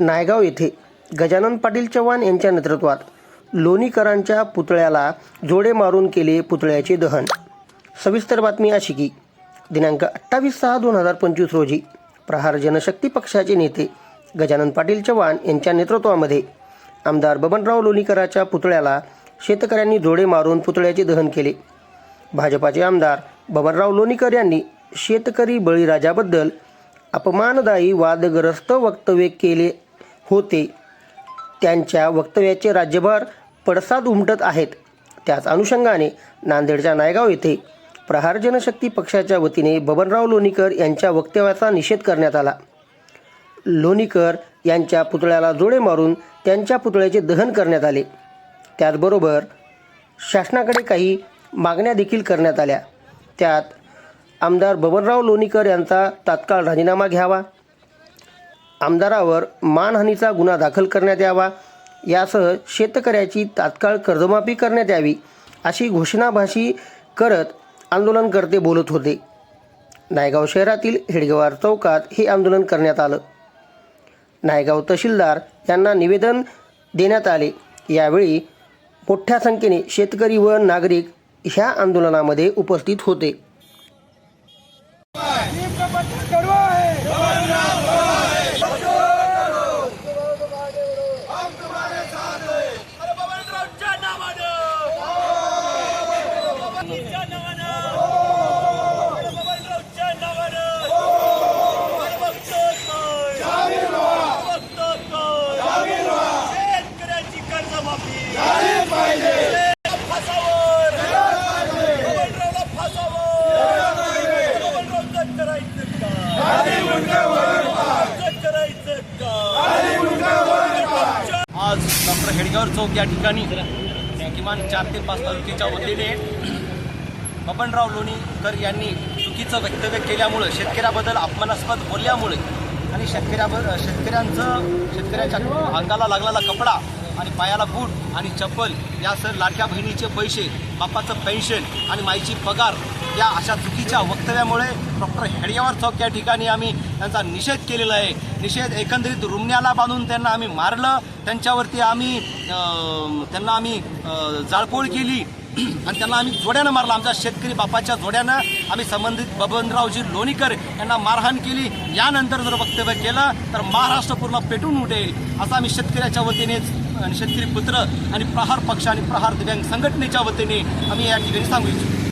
नायगाव येथे गजानन पाटील चव्हाण यांच्या नेतृत्वात लोणीकरांच्या पुतळ्याला जोडे मारून केले पुतळ्याचे दहन. सविस्तर बातमी अशी की दिनांक अठ्ठावीस सहा दोन हजार पंचवीस रोजी प्रहार जनशक्ती पक्षाचे नेते गजानन पाटील चव्हाण यांच्या नेतृत्वामध्ये आमदार बबनराव लोणीकराच्या पुतळ्याला शेतकऱ्यांनी जोडे मारून पुतळ्याचे दहन केले. भाजपाचे आमदार बबनराव लोणीकर यांनी शेतकरी बळीराजाबद्दल अपमानदायी वादग्रस्त वक्तव्य केले होते. त्यांच्या वक्तव्याचे राज्यभर पडसाद उमटत आहेत. त्याच अनुषंगाने नांदेडच्या नायगाव येथे प्रहार जनशक्ती पक्षाच्या वतीने बबनराव लोणीकर यांच्या वक्तव्याचा निषेध करण्यात आला. लोणीकर यांच्या पुतळ्याला जोडे मारून त्यांच्या पुतळ्याचे दहन करण्यात आले. त्याचबरोबर शासनाकडे काही मागण्या देखील करण्यात आल्या. त्यात आमदार बबनराव लोणीकर यांचा तात्काळ राजीनामा घ्यावा आमदारावर मानहानीचा गुन्हा दाखल करण्यात यावा. यासह शेतकऱ्याची तात्काळ कर्जमाफी करण्यात यावी अशी घोषणाभाषी करत आंदोलनकर्ते बोलत होते. नायगाव शहरातील हेडगेवार चौकात हे आंदोलन करण्यात आलं. नायगाव तहसीलदार यांना निवेदन देण्यात आले. यावेळी मोठ्या संख्येने शेतकरी व नागरिक ह्या आंदोलनामध्ये उपस्थित होते. डॉक्टर चौक या ठिकाणी किमान चार ते पाच तालुक्याच्या वतीने बबनराव लोणीकर यांनी चुकीचं वक्तव्य केल्यामुळं शेतकऱ्याबद्दल अपमानास्पद बोलल्यामुळे आणि शेतकऱ्याबद्दल शेतकऱ्यांचं शेतकऱ्याच्या अंगाला लागलेला कपडा आणि पायाला बूट आणि चप्पल यासह लाडक्या बहिणीचे पैसे बापाचं पेन्शन आणि माईची पगार या अशा चुकीच्या वक्तव्यामुळे डॉक्टर हेडगेवार चौक या ठिकाणी आम्ही त्यांचा निषेध केलेला आहे. निषेध एकंदरीत रुमण्याला बांधून त्यांना आम्ही मारलं. त्यांच्यावरती आम्ही त्यांना आम्ही जाळपोळ केली. आणि त्यांना आम्ही जोड्यानं मारलं. आमच्या शेतकरी बापाच्या जोड्यानं आम्ही संबंधित बबनरावजी लोणीकर यांना मारहाण केली. यानंतर जर वक्तव्य केलं तर महाराष्ट्र पूर्ण पेटून उठेल असं आम्ही शेतकऱ्याच्या वतीनेच आणि शेतकरी पुत्र आणि प्रहार पक्ष आणि प्रहार दिव्यांग संघटनेच्या वतीने आम्ही या ठिकाणी सांगू इच्छितो.